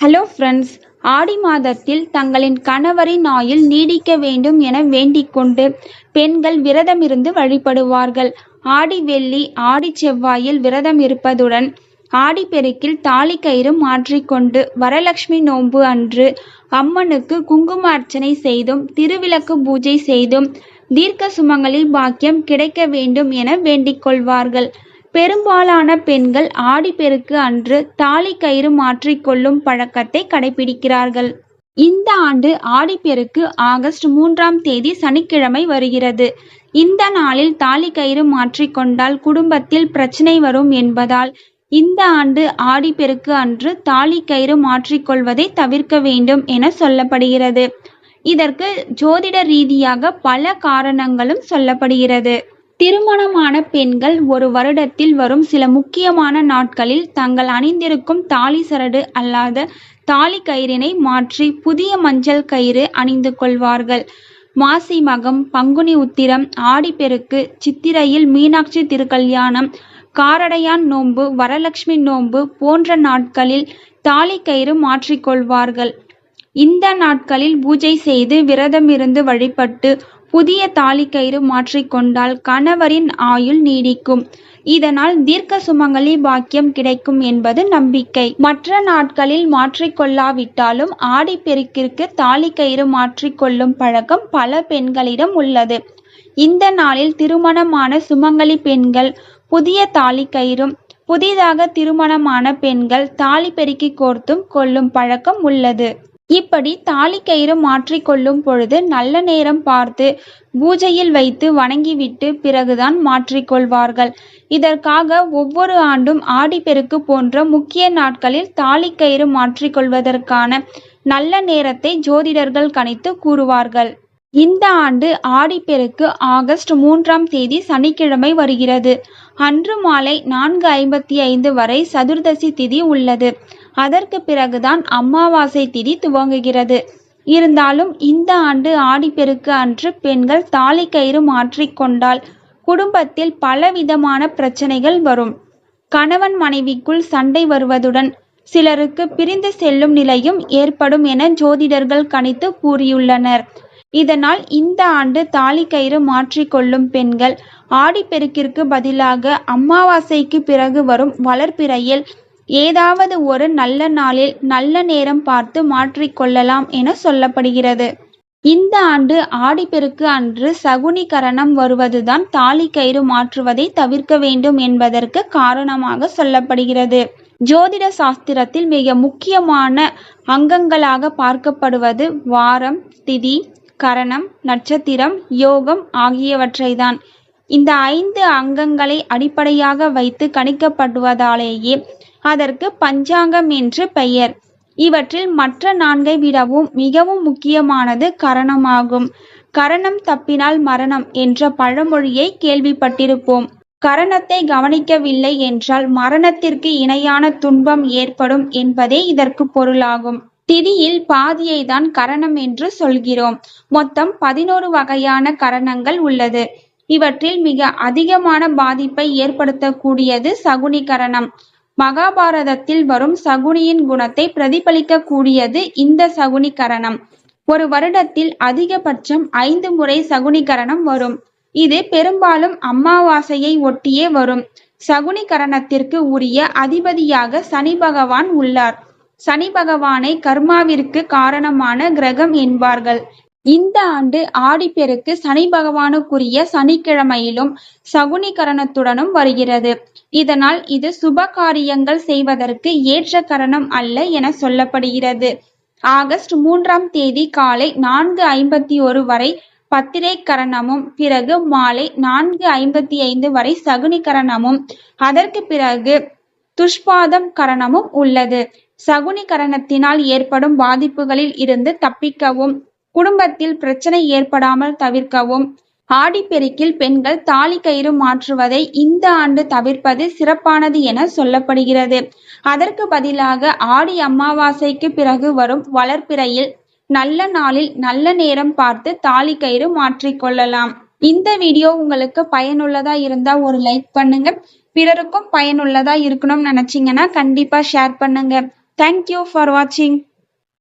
Hello friends ஆடி மாதத்தில் தங்களின் கணவரின் ஆயுள் நீடிக்க வேண்டும் என வேண்டிக்கொண்டு பெண்கள் விரதமிருந்து வழிபடுவார்கள். ஆடி வெள்ளி ஆடி செவ்வாயில் விரதம் இருப்பதுடன் ஆடிப்பெருக்கில் கயிறு மாற்றிக்கொண்டு வரலட்சுமி நோன்பு அன்று அம்மனுக்கு குங்கும அர்ச்சனை செய்தும் திருவிளக்கு பூஜை செய்தும் தீர்க்க சுமங்களில் பாக்கியம் கிடைக்க வேண்டும் என வேண்டிக் கொள்வார்கள். பெரும்பாலான பெண்கள் ஆடிப்பெருக்கு அன்று தாலிக்கயிறு மாற்றிக்கொள்ளும் பழக்கத்தை கடைபிடிக்கிறார்கள். இந்த ஆண்டு ஆடிப்பெருக்கு ஆகஸ்ட் மூன்றாம் தேதி சனிக்கிழமை வருகிறது. இந்த நாளில் தாலி கயிறு மாற்றிக்கொண்டால் குடும்பத்தில் பிரச்சனை வரும் என்பதால் இந்த ஆண்டு ஆடிப்பெருக்கு அன்று தாலிக்கயிறு மாற்றிக்கொள்வதை தவிர்க்க வேண்டும் என சொல்லப்படுகிறது. இதற்கு ஜோதிட ரீதியாக பல காரணங்களும் சொல்லப்படுகிறது. திருமணமான பெண்கள் ஒரு வருடத்தில் வரும் சில முக்கியமான நாட்களில் தங்கள் அணிந்திருக்கும் தாலி சரடு அல்லாத தாலி கயிறினை மாற்றி புதிய மஞ்சள் கயிறு அணிந்து கொள்வார்கள். மாசி மகம் பங்குனி உத்திரம் ஆடிப்பெருக்கு சித்திரையில் மீனாட்சி திருக்கல்யாணம் காரடையான் நோன்பு வரலட்சுமி நோன்பு போன்ற நாட்களில் தாலிக்கயிறு மாற்றிக்கொள்வார்கள் இந்த நாட்களில் பூஜை செய்து விரதமிருந்து வழிபட்டு புதிய தாலிக்கயிறு மாற்றிக்கொண்டால் கணவரின் ஆயுள் நீடிக்கும். இதனால் தீர்க்க சுமங்கலி பாக்கியம் கிடைக்கும் என்பது நம்பிக்கை. மற்ற நாட்களில் மாற்றிக்கொள்ளாவிட்டாலும் ஆடிப்பெருக்கிற்கு தாலிக்கயிறு மாற்றிக்கொள்ளும் பழக்கம் பல பெண்களிடம் உள்ளது. இந்த நாளில் திருமணமான சுமங்கலி பெண்கள் புதிய தாலிக்கயிறும் புதிதாக திருமணமான பெண்கள் தாலி பெருக்கி கோர்த்தும் கொள்ளும் பழக்கம் உள்ளது. இப்படி தாலிக்கயிறு மாற்றிக் கொள்ளும் பொழுது நல்ல நேரம் பார்த்து பூஜையில் வைத்து வணங்கிவிட்டு பிறகுதான் மாற்றிக்கொள்வார்கள் இதற்காக ஒவ்வொரு ஆண்டும் ஆடிப்பெருக்கு போன்ற முக்கிய நாட்களில் தாலிக்கயிறு மாற்றிக்கொள்வதற்கான நல்ல நேரத்தை ஜோதிடர்கள் கணித்து கூறுவார்கள். இந்த ஆண்டு ஆடிப்பெருக்கு ஆகஸ்ட் மூன்றாம் தேதி சனிக்கிழமை வருகிறது. அன்று மாலை நான்கு ஐம்பத்தி ஐந்து வரை சதுர்தசி திதி உள்ளது. அதற்கு பிறகுதான் அமாவாசை திதி துவங்குகிறது. இருந்தாலும் இந்த ஆண்டு ஆடிப்பெருக்கு அன்று பெண்கள் தாலி கயிறு மாற்றிக்கொண்டால் குடும்பத்தில் பலவிதமான பிரச்சனைகள் வரும். கணவன் மனைவிக்குள் சண்டை வருவதுடன் சிலருக்கு பிரிந்து செல்லும் நிலையும் ஏற்படும் என ஜோதிடர்கள் கணித்து கூறியுள்ளனர். இதனால் இந்த ஆண்டு தாலிக்கயிறு மாற்றிக்கொள்ளும் பெண்கள் ஆடிப்பெருக்கிற்கு பதிலாக அமாவாசைக்கு பிறகு வரும் வளர்ப்பிறையில் ஏதாவது ஒரு நல்ல நாளில் நல்ல நேரம் பார்த்து மாற்றிக்கொள்ளலாம் என சொல்லப்படுகிறது. இந்த ஆண்டு ஆடிப்பெருக்கு அன்று சகுனி கரணம் வருவதுதான் தாலி கயிறு மாற்றுவதை தவிர்க்க வேண்டும் என்பதற்கு காரணமாக சொல்லப்படுகிறது. ஜோதிட சாஸ்திரத்தில் மிக முக்கியமான அங்கங்களாக பார்க்கப்படுவது வாரம் திதி கரணம் நட்சத்திரம் யோகம் ஆகியவற்றைதான். இந்த ஐந்து அங்கங்களை அடிப்படையாக வைத்து கணிக்கப்படுவதாலேயே அதற்கு பஞ்சாங்கம் என்று பெயர். இவற்றில் மற்ற நான்கை விடவும் மிகவும் முக்கியமானது கரணமாகும். கரணம் தப்பினால் மரணம் என்ற பழமொழியை கேள்விப்பட்டிருப்போம். கரணத்தை கவனிக்கவில்லை என்றால் மரணத்திற்கு இணையான துன்பம் ஏற்படும் என்பதே இதற்கு பொருளாகும். திதியில் பாதியை தான் கரணம் என்று சொல்கிறோம். மொத்தம் பதினோரு வகையான கரணங்கள் உள்ளது. இவற்றில் மிக அதிகமான பாதிப்பை ஏற்படுத்தக்கூடியது சகுனி கரணம் மகாபாரதத்தில் வரும் சகுனியின் குணத்தை பிரதிபலிக்கக்கூடியது இந்த சகுனி கரணம் ஒரு வருடத்தில் அதிகபட்சம் ஐந்து முறை சகுனி கரணம் வரும். இது பெரும்பாலும் அமாவாசையை ஒட்டியே வரும். சகுனி கரணத்திற்கு உரிய அதிபதியாக சனி பகவான் உள்ளார். சனி பகவானை கர்மாவிற்கு காரணமான கிரகம் என்பார்கள். இந்த ஆண்டு ஆடிப்பெருக்கு சனி பகவானுக்குரிய சனிக்கிழமையிலும் சகுனி கரணத்துடனும் வருகிறது. இதனால் இது சுப காரியங்கள் செய்வதற்கு ஏற்ற கரணம் அல்ல என சொல்லப்படுகிறது. ஆகஸ்ட் மூன்றாம் தேதி காலை நான்கு ஐம்பத்தி ஒரு வரை பத்திரை கரணமும் பிறகு மாலை நான்கு ஐம்பத்தி ஐந்து வரை சகுனி கரணமும் அதற்கு பிறகு துஷ்பாதம் கரணமும் உள்ளது. சகுனி கரணத்தினால் ஏற்படும் பாதிப்புகளில் இருந்து தப்பிக்கவும். குடும்பத்தில் பிரச்சனை ஏற்படாமல் தவிர்க்கவும். ஆடிப்பெருக்கில் பெண்கள் தாலி கயிறு மாற்றுவதை இந்த ஆண்டு தவிர்ப்பது சிறப்பானது என சொல்லப்படுகிறது. அதற்கு பதிலாக ஆடி அமாவாசைக்கு பிறகு வரும் வளர்ப்பிறையில் நல்ல நாளில் நல்ல நேரம் பார்த்து தாலி கயிறு மாற்றிக்கொள்ளலாம் இந்த வீடியோ உங்களுக்கு பயனுள்ளதா இருந்தா ஒரு லைக் பண்ணுங்க. பிறருக்கும் பயனுள்ளதா இருக்கணும்னு நினைச்சீங்கன்னா கண்டிப்பா ஷேர் பண்ணுங்க. தேங்க்யூ ஃபார் வாட்சிங்